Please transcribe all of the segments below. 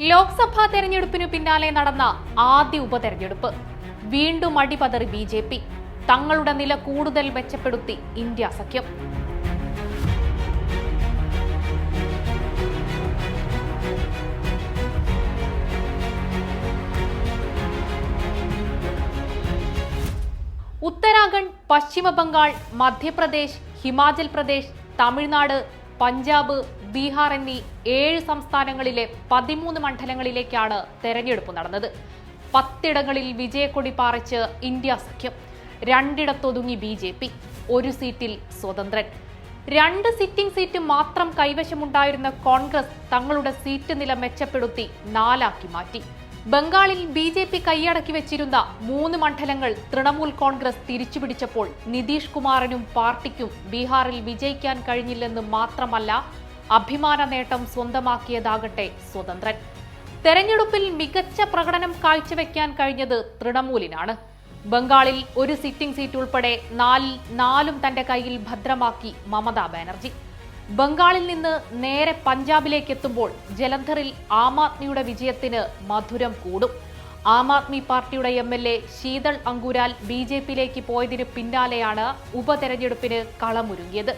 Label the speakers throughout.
Speaker 1: ലോക്സഭാ തെരഞ്ഞെടുപ്പിനു പിന്നാലെ നടന്ന ആദ്യ ഉപതെരഞ്ഞെടുപ്പ്. വീണ്ടും അടിപതറി ബി ജെ പി. തങ്ങളുടെ നില കൂടുതൽ മെച്ചപ്പെടുത്തി ഇന്ത്യ സഖ്യം. ഉത്തരാഖണ്ഡ് പശ്ചിമ ബംഗാൾ മധ്യപ്രദേശ് ഹിമാചൽ പ്രദേശ് തമിഴ്നാട് പഞ്ചാബ് ബീഹാർ എന്നീ ഏഴ് സംസ്ഥാനങ്ങളിലെ പതിമൂന്ന് മണ്ഡലങ്ങളിലേക്കാണ് തെരഞ്ഞെടുപ്പ് നടന്നത്. പത്തിടങ്ങളിൽ വിജയക്കൊടി പാറിച്ച് ഇന്ത്യ സഖ്യം. രണ്ടിടത്തൊതുങ്ങി ബി ജെ പി. ഒരു സീറ്റിൽ സ്വതന്ത്രൻ. രണ്ട് സിറ്റിംഗ് സീറ്റ് മാത്രം കൈവശമുണ്ടായിരുന്ന കോൺഗ്രസ് തങ്ങളുടെ സീറ്റ് നില മെച്ചപ്പെടുത്തി നാലാക്കി മാറ്റി. ബംഗാളിൽ ബി ജെ പി കൈയടക്കി വെച്ചിരുന്ന മൂന്ന് മണ്ഡലങ്ങൾ തൃണമൂൽ കോൺഗ്രസ് തിരിച്ചുപിടിച്ചപ്പോൾ നിതീഷ് കുമാറിനും പാർട്ടിക്കും ബീഹാറിൽ വിജയിക്കാൻ കഴിഞ്ഞില്ലെന്ന് മാത്രമല്ല അഭിമാന നേട്ടം സ്വന്തമാക്കിയതാകട്ടെ സ്വതന്ത്രൻ. തെരഞ്ഞെടുപ്പിൽ മികച്ച പ്രകടനം കാഴ്ചവെക്കാൻ കഴിഞ്ഞത് തൃണമൂലിനാണ്. ബംഗാളിൽ ഒരു സിറ്റിംഗ് സീറ്റ് ഉൾപ്പെടെ നാലിൽ നാലും തന്റെ കയ്യിൽ ഭദ്രമാക്കി മമതാ ബാനർജി. ബംഗാളിൽ നിന്ന് നേരെ പഞ്ചാബിലേക്ക് എത്തുമ്പോൾ ജലന്ധറിൽ ആം ആദ്മിയുടെ വിജയത്തിന് മധുരം കൂടും. ആം ആദ്മി പാർട്ടിയുടെ M L A Sheetal Angural B J പിയിലേക്ക് പോയതിന് പിന്നാലെയാണ് ഉപതെരഞ്ഞെടുപ്പിന് കളമൊരുങ്ങിയത്.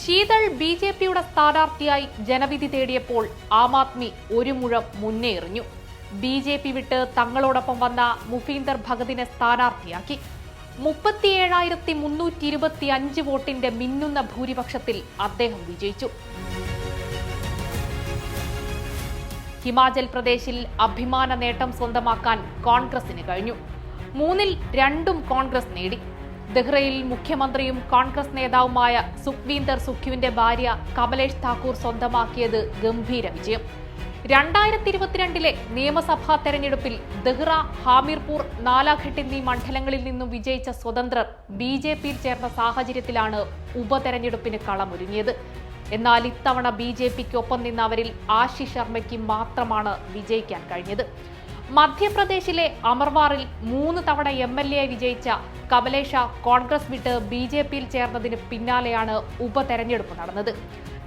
Speaker 1: ശീതൾ ബി ജെ പിയുടെ സ്ഥാനാർത്ഥിയായി ജനവിധി തേടിയപ്പോൾ ആം ആദ്മി ഒരു മുഴം മുന്നേറിഞ്ഞു ബി ജെ പി വിട്ട് തങ്ങളോടൊപ്പം വന്ന മുഫീന്ദർ ഭഗതിനെ സ്ഥാനാർത്ഥിയാക്കി. മുപ്പത്തിയേഴായിരത്തി മുന്നൂറ്റി ഇരുപത്തി അഞ്ച് വോട്ടിന്റെ മിന്നുന്ന ഭൂരിപക്ഷത്തിൽ അദ്ദേഹം വിജയിച്ചു. ഹിമാചൽ പ്രദേശിൽ അഭിമാന നേട്ടം സ്വന്തമാക്കാൻ കോൺഗ്രസിന് കഴിഞ്ഞു. മൂന്നിൽ രണ്ടും കോൺഗ്രസ് നേടി. ദഹ്റയിൽ മുഖ്യമന്ത്രിയും കോൺഗ്രസ് നേതാവുമായ സുഖ്വീന്ദർ സുഖുവിന്റെ ഭാര്യ കമലേഷ് താക്കൂർ സ്വന്തമാക്കിയത് ഗംഭീര വിജയം. രണ്ടായിരത്തി ഇരുപത്തിരണ്ടിലെ നിയമസഭാ തെരഞ്ഞെടുപ്പിൽ ദഹ്റ ഹാമിർപൂർ നാലാഘട്ട് എന്നീ മണ്ഡലങ്ങളിൽ നിന്നും വിജയിച്ച സ്വതന്ത്രർ ബി ജെ പിയിൽ ചേർന്ന സാഹചര്യത്തിലാണ് ഉപതെരഞ്ഞെടുപ്പിന് കളമൊരുങ്ങിയത്. എന്നാൽ ഇത്തവണ ബി ജെ പിക്കൊപ്പം നിന്ന അവരിൽ ആശിഷ് ശർമ്മയ്ക്ക് മാത്രമാണ് വിജയിക്കാൻ കഴിഞ്ഞത്. മധ്യപ്രദേശിലെ അമർവാറിൽ മൂന്ന് തവണ എം എൽ എ വിജയിച്ച കമലേഷ കോൺഗ്രസ് വിട്ട് ബി ജെ പിയിൽ ചേർന്നതിന് പിന്നാലെയാണ് ഉപതെരഞ്ഞെടുപ്പ് നടന്നത്.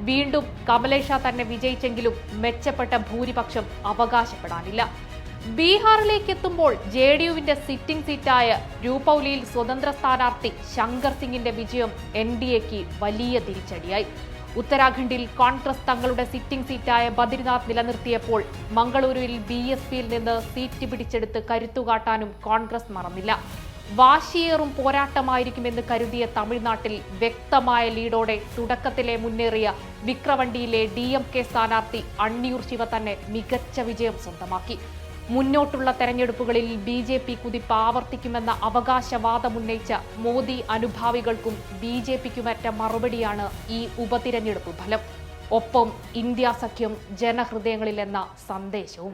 Speaker 1: വീണ്ടും കമലേഷ തന്നെ വിജയിച്ചെങ്കിലും മെച്ചപ്പെട്ട ഭൂരിപക്ഷം അവകാശപ്പെടാനില്ല. ബീഹാറിലേക്ക് എത്തുമ്പോൾ ജെ ഡി യുവിന്റെ സിറ്റിംഗ് സീറ്റായ രൂപൌലിയിൽ സ്വതന്ത്ര സ്ഥാനാർത്ഥി ശങ്കർ സിംഗിന്റെ വിജയം എൻ ഡി എക്ക് വലിയ തിരിച്ചടിയായി. ഉത്തരാഖണ്ഡിൽ കോൺഗ്രസ് തങ്ങളുടെ സിറ്റിംഗ് സീറ്റായ ബദ്രിനാഥ് നിലനിർത്തിയപ്പോൾ മംഗളൂരുവിൽ ബി എസ് പിയിൽ നിന്ന് സീറ്റ് പിടിച്ചെടുത്ത് കരുത്തുകാട്ടാനും കോൺഗ്രസ് മറന്നില്ല. വാശിയേറും പോരാട്ടമായിരിക്കുമെന്ന് കരുതിയ തമിഴ്നാട്ടിൽ വ്യക്തമായ ലീഡോടെ തുടക്കത്തിലെ മുന്നേറിയ വിക്രവണ്ടിയിലെ ഡി എം കെ സ്ഥാനാർത്ഥി അണ്ണിയൂർ ശിവ തന്നെ മികച്ച വിജയം സ്വന്തമാക്കി. മുന്നോട്ടുള്ള തെരഞ്ഞെടുപ്പുകളിൽ ബി ജെ പി കുതിപ്പ് ആവർത്തിക്കുമെന്ന അവകാശവാദമുന്നയിച്ച മോദി അനുഭാവികൾക്കും ബി ജെ പിക്കുമറ്റ മറുപടിയാണ് ഈ ഉപതിരഞ്ഞെടുപ്പ് ഫലം. ഒപ്പം ഇന്ത്യ സഖ്യം ജനഹൃദയങ്ങളിലെന്ന സന്ദേശവും.